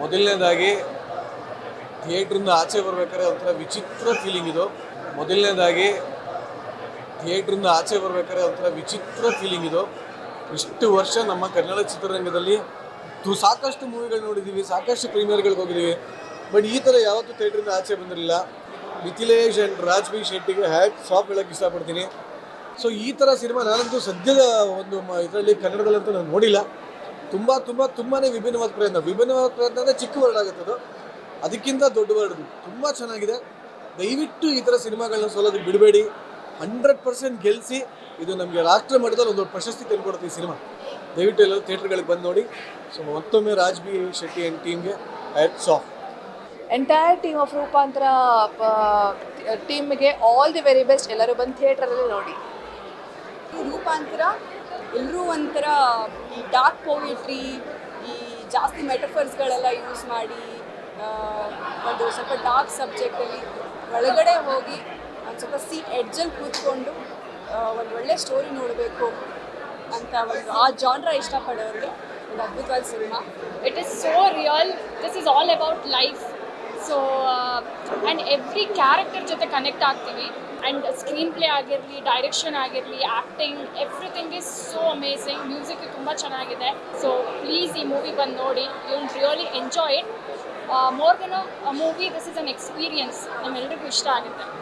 ಮೊದಲನೇದಾಗಿ ಥಿಯೇಟ್ರಿಂದ ಆಚೆ ಬರ್ಬೇಕಾದ್ರೆ ಒಂಥರ ವಿಚಿತ್ರ ಫೀಲಿಂಗ್ ಇದು. ಮೊದಲನೇದಾಗಿ ಥಿಯೇಟ್ರಿಂದ ಆಚೆ ಬರ್ಬೇಕಾದ್ರೆ ಒಂಥರ ವಿಚಿತ್ರ ಫೀಲಿಂಗ್ ಇದು. ಇಷ್ಟು ವರ್ಷ ನಮ್ಮ ಕನ್ನಡ ಚಿತ್ರರಂಗದಲ್ಲಿ ಸಾಕಷ್ಟು ಮೂವಿಗಳು ನೋಡಿದ್ದೀವಿ ಸಾಕಷ್ಟು ಪ್ರೀಮಿಯರ್ಗಳಿಗೆ ಹೋಗಿದ್ದೀವಿ ಬಟ್ ಈ ಥರ ಯಾವತ್ತೂ ಥಿಯೇಟ್ರಿಂದ ಆಚೆ ಬಂದಿರಲಿಲ್ಲ. ಮಿಥಿಲೇಶ್ ಆ್ಯಂಡ್ ರಾಜ್ಬಿ ಶೆಟ್ಟಿಗೆ ಹ್ಯಾಟ್ ಸಾಫ್ ಹೇಳಕ್ಕೆ ಇಷ್ಟಪಡ್ತೀನಿ. ಸೊ ಈ ಥರ ಸಿನಿಮಾ ನಾನಂತೂ ಸದ್ಯದ ಒಂದು ಇದರಲ್ಲಿ ಕನ್ನಡದಲ್ಲಂತೂ ನಾನು ನೋಡಿಲ್ಲ. ತುಂಬ ತುಂಬ ತುಂಬಾ ವಿಭಿನ್ನವಾದ ಪ್ರಯತ್ನ. ವಿಭಿನ್ನವಾದ ಪ್ರಯತ್ನ ಅಂದರೆ ಚಿಕ್ಕ ವರ್ಡ್ ಆಗುತ್ತೆ ಅದು. ಅದಕ್ಕಿಂತ ದೊಡ್ಡ ವರ್ಡ್ ತುಂಬ ಚೆನ್ನಾಗಿದೆ. ದಯವಿಟ್ಟು ಈ ಥರ ಸಿನಿಮಾಗಳನ್ನ ಸೋಲೋದು ಬಿಡಬೇಡಿ. ಹಂಡ್ರೆಡ್ ಪರ್ಸೆಂಟ್ ಗೆಲ್ಲಿಸಿ ಇದು ನಮಗೆ ರಾಷ್ಟ್ರ ಮಟ್ಟದಲ್ಲಿ ಒಂದು ಪ್ರಶಸ್ತಿ ತಂದುಕೊಡುತ್ತೆ ಈ ಸಿನಿಮಾ. ದಯವಿಟ್ಟು ಎಲ್ಲರೂ ಥಿಯೇಟ್ರ್ಗಳಿಗೆ ಬಂದು ನೋಡಿ. ಸೊ, ಮತ್ತೊಮ್ಮೆ ರಾಜ್ಬಿ ಶೆಟ್ಟಿ ಆ್ಯಂಡ್ ಟೀಮ್ಗೆ hats off entire team of Roopantara ಟೀಮ್ಗೆ ಆಲ್ ದಿ ವೆರಿ ಬೆಸ್ಟ್ ಎಲ್ಲರೂ ಬಂದು ಥಿಯೇಟ್ರಲ್ಲಿ ನೋಡಿ. ರೂಪಾಂತರ, ಎಲ್ಲರೂ ಒಂಥರ ಈ ಡಾರ್ಕ್ ಪೋಯಿಟ್ರಿ ಈ ಜಾಸ್ತಿ ಮೆಟಫರ್ಸ್ಗಳೆಲ್ಲ ಯೂಸ್ ಮಾಡಿ ಒಂದು ಸ್ವಲ್ಪ ಡಾರ್ಕ್ ಸಬ್ಜೆಕ್ಟಲ್ಲಿ ಒಳಗಡೆ ಹೋಗಿ ಒಂದು ಸ್ವಲ್ಪ ಸೀಟ್ ಎಡ್ಜಲ್ಲಿ ಕೂತ್ಕೊಂಡು ಒಂದು ಒಳ್ಳೆ ಸ್ಟೋರಿ ನೋಡಬೇಕು ಅಂತ ಒಂದು ಆ ಜಾನ್ರ ಇಷ್ಟಪಡೋರಿಗೆ ಒಂದು ಅದ್ಭುತವಾದ cinema it is so real this is all about life so and every character ಜೊತೆ ಕನೆಕ್ಟ್ ಆಗ್ತೀವಿ. ಆ್ಯಂಡ್ ಸ್ಕ್ರೀನ್ ಪ್ಲೇ ಆಗಿರಲಿ ಡೈರೆಕ್ಷನ್ ಆಗಿರಲಿ acting everything is so amazing music ತುಂಬ ಚೆನ್ನಾಗಿದೆ. ಸೊ ಪ್ಲೀಸ್ ಈ ಮೂವಿ ಬಂದು ನೋಡಿ. You really enjoy it more than a movie this is an experience ನಮ್ಮೆಲ್ರಿಗೂ ಇಷ್ಟ ಆಗುತ್ತೆ.